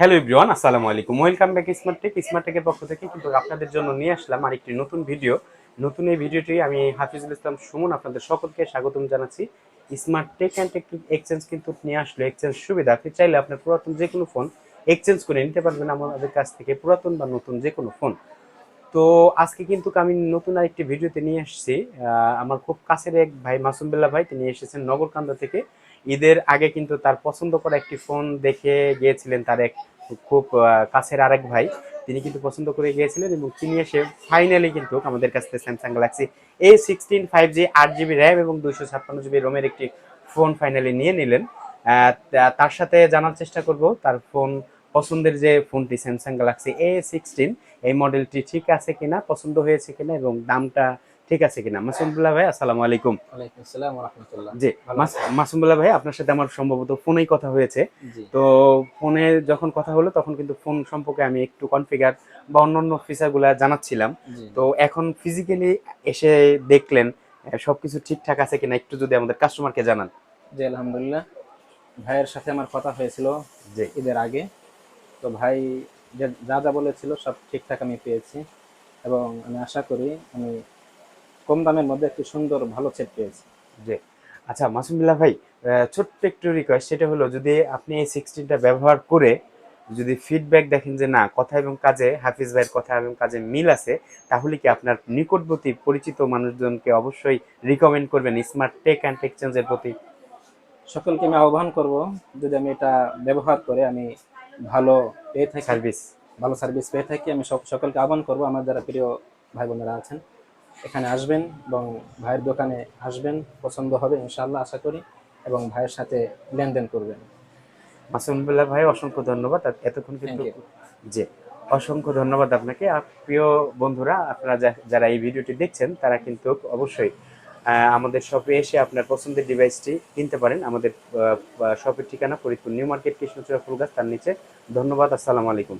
Hello everyone আসসালামু আলাইকুম। Welcome back smart tech smart টেকের পক্ষ থেকে কিন্তু আপনাদের জন্য নিয়ে আসলাম আরেকটি নতুন ভিডিও নতুন এই ভিডিওটি আমি হাফিজুল ইসলাম সুমন আপনাদের সকলকে স্বাগতম জানাচ্ছি। Smart tech and tech exchange কিন্তু নিয়ে আসলো। এক্সচেঞ্জ সুবিধা, আপনি চাইলে আপনার পুরাতন যে কোনো ফোন এক্সচেঞ্জ করে নিতে পারবেন আমাদের কাছ থেকে, পুরাতন বা নতুন যে কোনো ফোন তো আজকে কিন্তু আমি নতুন আরেকটি ভিডিওতে নিয়ে এসেছি আমার খুব কাছের এক ভাই, মাসুম বিল্লাহ ভাই, তিনি এসেছেন নগরকান্দা থেকে। ঈদের আগে কিন্তু তার পছন্দ করা একটি ফোন দেখে গিয়েছিলেন তার এক খুব কাছের আরেক ভাই। তিনি কিন্তু পছন্দ করে গিয়েছিলেন এবং তিনি এসে ফাইনালি কিন্তু আমাদের কাছ থেকে Samsung Galaxy A sixteen five G আট জিবি র্যাম এবং দুইশো ছাপ্পান্ন জিবি রোমের একটি ফোন ফাইনালি নিয়ে নিলেন। তার সাথে জানার চেষ্টা করব, তার ফোন পছন্দের যে ফোনটি স্যামসাং গ্যালাক্সি এ সিক্সটিন এই মডেলটি ঠিক আছে কিনা পছন্দ হয়েছে কিনা এবং দামটা ঠিক আছে কিনা? মাসুমুল্লাহ ভাই আসসালামু আলাইকুম। জি মাসুমুল্লাহ ভাই আপনার সাথে আমার সম্ভবত ফোনেই কথা হয়েছে। তো ফোনে যখন কথা হলো তখন কিন্তু ফোন সম্পর্কে আমি একটু কনফিগার বা অন্যান্য ফিচারগুলো জানাচ্ছিলাম। তো এখন ফিজিক্যালি এসে দেখলেন সবকিছু ঠিকঠাক আছে কিনা একটু যদি আমাদের কাস্টমারকে জানান। জি আলহামদুলিল্লাহ। ভাইয়ের সাথে আমার কথা হয়েছিল যে ঈদের আগে। তো ভাই যে যা বলেছিল সব ঠিকঠাক আমি পেয়েছি এবং আমি আশা করি আমি কম দামের মধ্যে একটি সুন্দর ভালো সেট পেয়েছি। জি। আচ্ছা মাসুমুল্লাহ ভাই ছোট্ট একটু রিকোয়েস্ট সেটা হলো যদি আপনি এই সিক্সটিনটা ব্যবহার করে যদি ফিডব্যাক দেখেন যে না কথা এবং কাজে হাফিজ ভাইয়ের কথা এবং কাজে মিল আছে তাহলে কি আপনার নিকটবর্তী পরিচিত মানুষজনকে অবশ্যই রিকমেন্ড করবেন স্মার্ট টেক অ্যান্ড এক্সচেঞ্জের প্রতি? সকলকে আমি আহ্বান করব যদি আমি এটা ব্যবহার করে আমি ভালো পেয়ে থাকি। সার্ভিস। ভালো সার্ভিস পেয়ে থাকি। আমি সব সকলকে আহ্বান করব আমার যারা প্রিয় ভাই বোনেরা আছেন এখানে আসবেন এবং ভাইয়ের দোকানে আসবেন পছন্দ হবে ইনশাআল্লাহ আশা করি এবং ভাইয়ের সাথে লেনদেন করবেন। মাসুমুল্লাহ ভাই অসংখ্য ধন্যবাদ। এতক্ষণ কিন্তু জি অসংখ্য ধন্যবাদ আপনাকে। আর প্রিয় বন্ধুরা আপনারা যারা এই ভিডিওটি দেখছেন তারা কিন্তু অবশ্যই আমাদের শপে এসে আপনার পছন্দের ডিভাইসটি কিনতে পারেন। আমাদের শপের ঠিকানা ফরিদপুর নিউ মার্কেট, কৃষ্ণচূড়া ফুলগাছ তার নিচে। ধন্যবাদ, আসসালামু আলাইকুম।